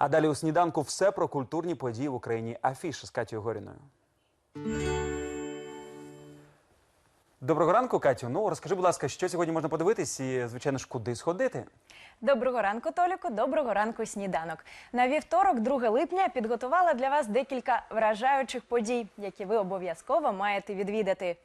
А далі у сніданку все про культурні події в Україні. Афіша з Катєю Горіною. Доброго ранку, Катю. Ну розкажи, будь ласка, що сьогодні можна подивитись і, звичайно ж, куди сходити? Доброго ранку, Толіку. Доброго ранку, сніданок. На вівторок, 2 липня, підготувала для вас декілька вражаючих подій, які ви обов'язково маєте відвідати.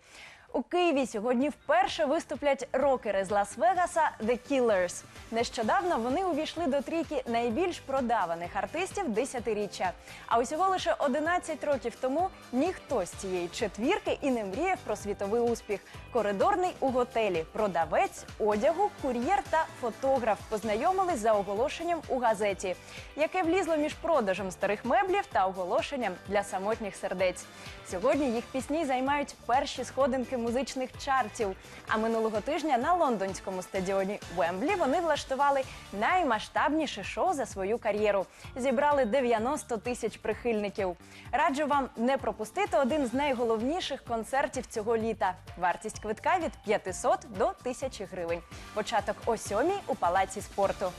У Києві сьогодні вперше виступлять рокери з Лас-Вегаса The Killers. Нещодавно вони увійшли до трійки найбільш продаваних артистів десятиріччя. А усього лише 11 років тому ніхто з цієї четвірки і не мріяв про світовий успіх. Коридорний у готелі, продавець одягу, кур'єр та фотограф познайомились за оголошенням у газеті, яке влізло між продажем старих меблів та оголошенням для самотніх сердець. Сьогодні їх пісні займають перші сходинки музичних чартів. А минулого тижня на лондонському стадіоні Вемблі вони влаштували наймасштабніше шоу за свою кар'єру. Зібрали 90 тисяч прихильників. Раджу вам не пропустити один з найголовніших концертів цього літа. Вартість квитка від 500 до 1000 гривень. Початок о 7 у палаці спорту.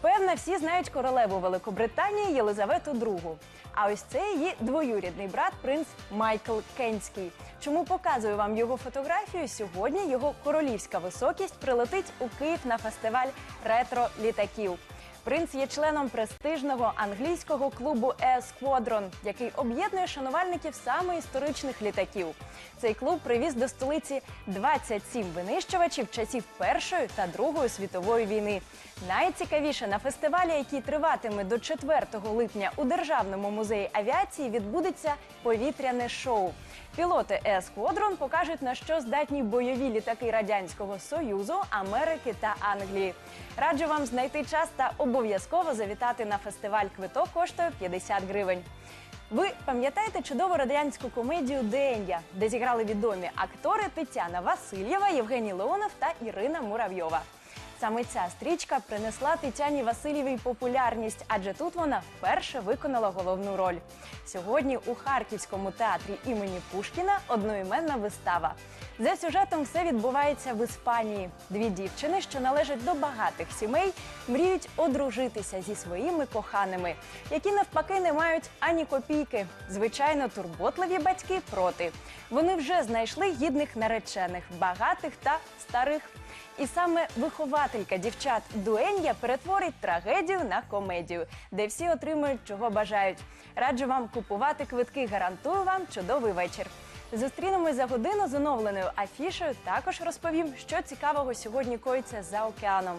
Певно, всі знають королеву Великобританії Єлизавету II. А ось це її двоюрідний брат, принц Майкл Кенський. Чому показую вам його фотографію? Сьогодні його королівська високість прилетить у Київ на фестиваль ретро літаків. Принц є членом престижного англійського клубу Squadron, який об'єднує шанувальників саме історичних літаків. Цей клуб привіз до столиці 27 винищувачів часів Першої та Другої світової війни. Найцікавіше на фестивалі, який триватиме до 4 липня у Державному музеї авіації, відбудеться повітряне шоу. Пілоти Squadron покажуть на що здатні бойові літаки радянського союзу, Америки та Англії. Раджу вам знайти час та обов'язково завітати на фестиваль. Квиток коштує 50 гривень. Ви пам'ятаєте чудову радянську комедію Деня, де зіграли відомі актори Тетяна Васильєва, Євгеній Леонов та Ірина Муравйова. Саме ця стрічка принесла Тетяні Васильєвій популярність, адже тут вона вперше виконала головну роль. Сьогодні у Харківському театрі імені Пушкіна одноіменна вистава. За сюжетом все відбувається в Іспанії. Дві дівчини, що належать до багатих сімей, мріють одружитися зі своїми коханими, які навпаки не мають ані копійки. Звичайно, турботливі батьки проти. Вони вже знайшли гідних наречених, багатих та старих. І саме вихователька дівчат Дуен'я перетворить трагедію на комедію, де всі отримують, чого бажають. Раджу вам купувати квитки. Гарантую вам чудовий вечір. Зустрінемось за годину з оновленою афішою. Також розповім, що цікавого сьогодні коїться за океаном.